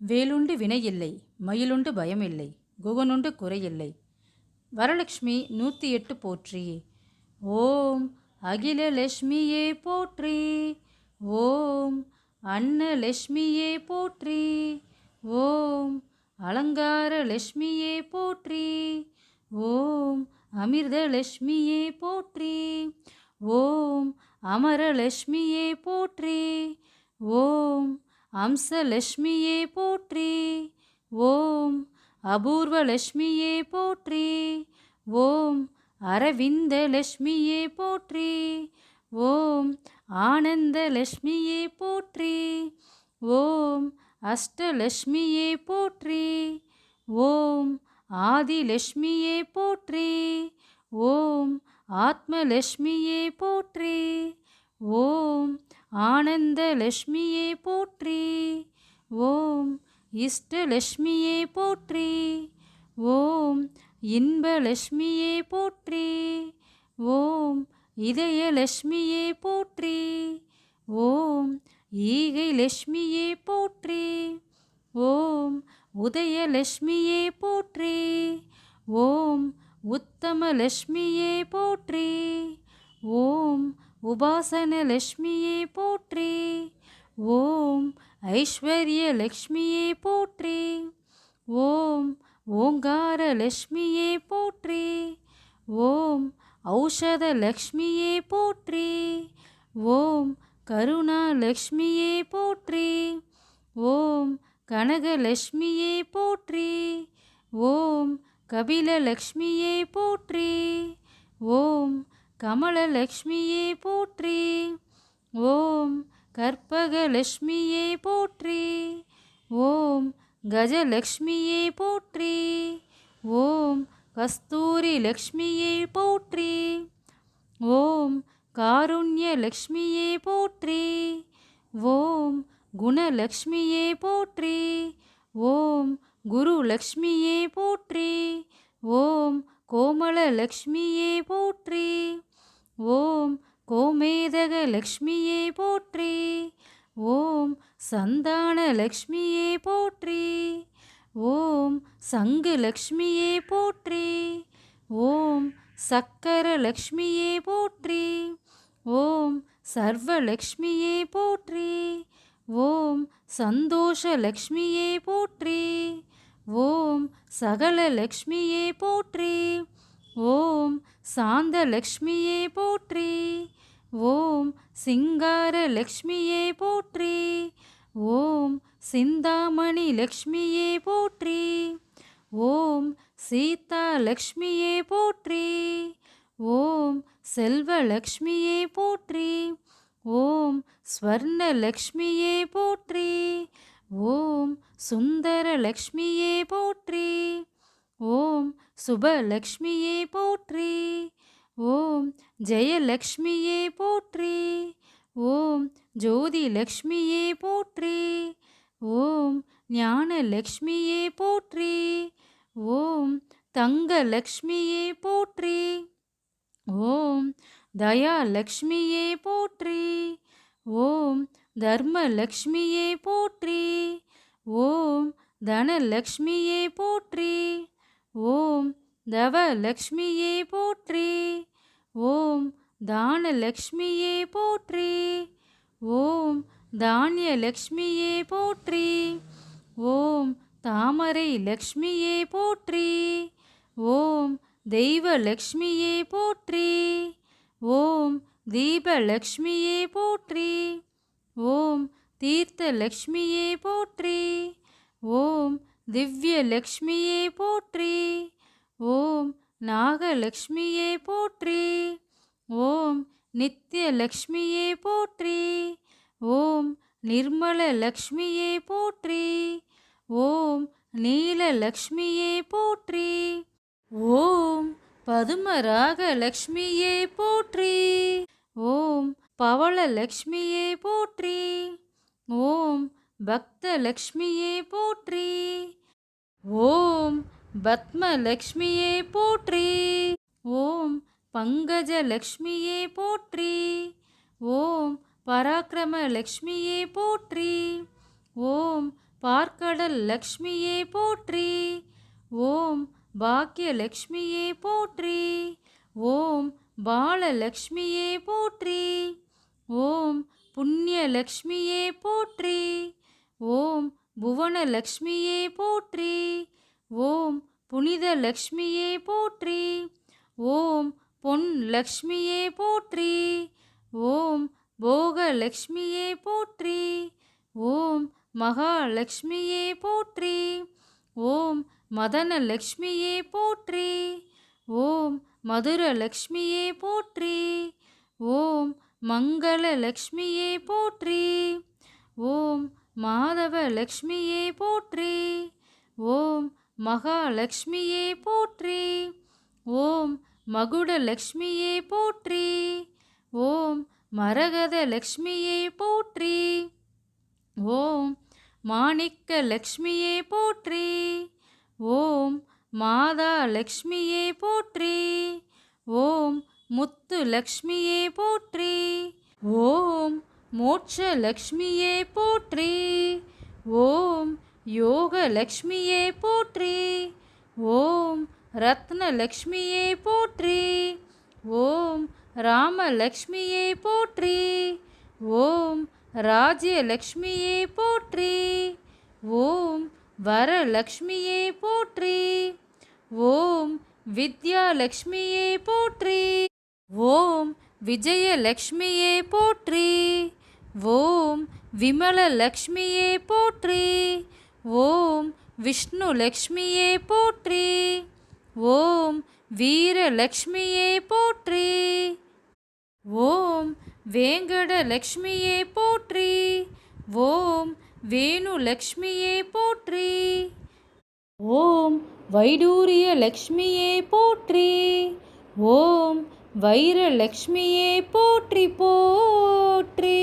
வேலுண்டு வினையில்லை மயிலுண்டு பயமில்லை குகனுண்டு குறையில்லை. வரலட்சுமி நூற்றி எட்டு போற்றி. ஓம் அகில லட்சுமியே போற்றி. ஓம் அன்னலட்சுமியே போற்றி. ஓம் அலங்கார லட்சுமியே போற்றி. ஓம் அமிர்தலட்சுமியே போற்றி. ஓம் அமரலட்சுமியே போற்றி. ஓம் அம்சலட்சுமியே போற்றி. ஓம் அபூர்வலட்சுமியே போற்றி. ஓம் அரவிந்த லட்சுமியே போற்றி. ஓம் ஆனந்த லட்சுமியே போற்றி. ஓம் அஷ்டலட்சுமியே போற்றி. ஓம் ஆதிலட்சுமியே போற்றி. ஓம் ஆத்மலட்சுமியே போற்றி. ஓம் ஆனந்த லக்ஷ்மியே போற்றி. ஓம் இஷ்டலக்ஷ்மியே போற்றி. ஓம் இன்பலக்ஷ்மியே போற்றி. ஓம் இதயலக்ஷ்மியே போற்றி. ஓம் ஈகை லக்ஷ்மியே போற்றி. ஓம் உதயலக்ஷ்மியே போற்றி. ஓம் உத்தமலக்ஷ்மியே போற்றி. ஓம் உபாசன உபாசனலட்சுமியே போற்றி. ஓம் ஐஸ்வர்ய ஐஸ்வர்யலட்சுமியே போற்றி. ஓம் ஓங்கார ஓங்காரலட்சுமியே போற்றி. ஓம் ஔஷத ஔஷதலக்ஷ்மியே போற்றி. ஓம் கருணா கருணாலக்ஷ்மியே போற்றி. ஓம் கனகலக்ஷ்மியே போற்றி. ஓம் கபிலலக்ஷ்மியே போற்றி. ஓம் கமலலக்ஷ்மியே போற்றி. ஓம் கற்பகலக்ஷ்மியே போற்றி. ஓம் கஜலக்ஷ்மியே போற்றி. ஓம் கஸ்தூரி லக்ஷ்மியே போற்றி. ஓம் காருண்யலக்ஷ்மியே போற்றி. ஓம் குணலக்ஷ்மியே போற்றி. ஓம் குருலக்ஷ்மியே போற்றி. ஓம் கோமலலக்ஷ்மியே போற்றி. ஓம் கோமேதக லக்ஷ்மியே போற்றி. ஓம் சந்தான லக்ஷ்மியே போற்றி. ஓம் சங்கு லக்ஷ்மியே போற்றி. ஓம் சக்கர லக்ஷ்மியே போற்றி. ஓம் சர்வலக்ஷ்மியே போற்றி. ஓம் சந்தோஷ லக்ஷ்மியே போற்றி. ஓம் சகல லக்ஷ்மியே போற்றி. ஓம் சாந்த லக்ஷ்மியே போற்றி. ஓம் சிங்கார லக்ஷ்மியே போற்றி. ஓம் சிந்தாமணி லக்ஷ்மியே போற்றி. ஓம் சீதா லக்ஷ்மியே போற்றி. ஓம் செல்வலக்ஷ்மியே போற்றி. ஓம் ஸ்வர்ணலக்ஷ்மியே போற்றி. ஓம் சுந்தரலக்ஷ்மியே போற்றி. ஓம் சுபலக்ஷ்மியே போற்றி. ஓம் ஜெயலக்ஷ்மியே போற்றி. ஓம் ஜோதி லக்ஷ்மியே போற்றி. ஓம் ஞான லக்ஷ்மியே போற்றி. ஓம் தங்க லக்ஷ்மியே போற்றி. ஓம் தயாலக்ஷ்மியே போற்றி. ஓம் தர்மலக்ஷ்மியே போற்றி. ஓம் தனலக்ஷ்மியே போற்றி. ஓம் தவலக்ஷ்மியே போற்றி. ஓம் தானலக்ஷ்மியே போற்றி. ஓம் தானியலக்ஷ்மியே போற்றி. ஓம் தாமரை லக்ஷ்மியே போற்றி. ஓம் தெய்வலக்ஷ்மியே போற்றி. ஓம் தீபலக்ஷ்மியே போற்றி. ஓம் தீர்த்தலக்ஷ்மியே போற்றி. ஓம் திவ்ய லக்ஷ்மியே போற்றி. ஓம் நாகலக்ஷ்மியே போற்றி. ஓம் நித்யலக்ஷ்மியே போற்றி. ஓம் நிர்மல லக்ஷ்மியே போற்றி. ஓம் நீல லக்ஷ்மியே போற்றி. ஓம் பதுமராக லக்ஷ்மியே போற்றி. ஓம் பவள லக்ஷ்மியே போற்றி. ஓம் பக்தலக்ஷ்மியே போற்றி ஓம் பத்மலக்ஷ்மியே போற்றி ஓம் பங்கஜலக்ஷ்மியே போற்றி ஓம் பராக்கிரமலக்ஷ்மியே போற்றி ஓம் பார்க்கடல் லக்ஷ்மியே போற்றி ஓம் பாக்கியலக்ஷ்மியே போற்றி ஓம் பாலலக்ஷ்மியே போற்றி ஓம் புண்ணியலக்ஷ்மியே போற்றி ஓம் புவன லக்ஷ்மியே போற்றி. ஓம் புனித லக்ஷ்மியே போற்றி. ஓம் பொன் லக்ஷ்மியே போற்றி. ஓம் போக லக்ஷ்மியே போற்றி. ஓம் மகாலட்சுமியே போற்றி. ஓம் மதன லக்ஷ்மியே போற்றி. ஓம் மதுர லக்ஷ்மியே போற்றி. ஓம் மங்கள லக்ஷ்மியே போற்றி. ஓம் மாதவலக்ஷ்மியே போற்றி. ஓம் மகாலக்ஷ்மியே போற்றி. ஓம் மகுடலக்ஷ்மியே போற்றி. ஓம் மரகத லக்ஷ்மியே போற்றி. ஓம் மாணிக்க லக்ஷ்மியே போற்றி. ஓம் மாதா லக்ஷ்மியே போற்றி. ஓம் முத்து லக்ஷ்மியே போற்றி. ஓம் மோட்ச லக்ஷ்மியே போற்றி ஓம் யோக லக்ஷ்மியே போற்றி ஓம் ரத்ன லக்ஷ்மியே போற்றி ஓம் ராமலக்ஷ்மியே போற்றி ஓம் ராஜ்யலக்ஷ்மியே போற்றி ஓம் வரலக்ஷ்மியே போற்றி ஓம் வித்யாலக்ஷ்மியே போற்றி ஓம் விஜயலக்ஷ்மியே போற்றி ஓம் விமலலக்ஷ்மியே போற்றி. ஓம் விஷ்ணு லக்ஷ்மியே போற்றி. ஓம் வீரலக்ஷ்மியே போற்றி. ஓம் வேங்கடலக்ஷ்மியே போற்றி. ஓம் வேணுலக்ஷ்மியே போற்றி. ஓம் வைடூரிய லக்ஷ்மியே போற்றி. ஓம் வைரலக்ஷ்மியே போற்றி போற்றி.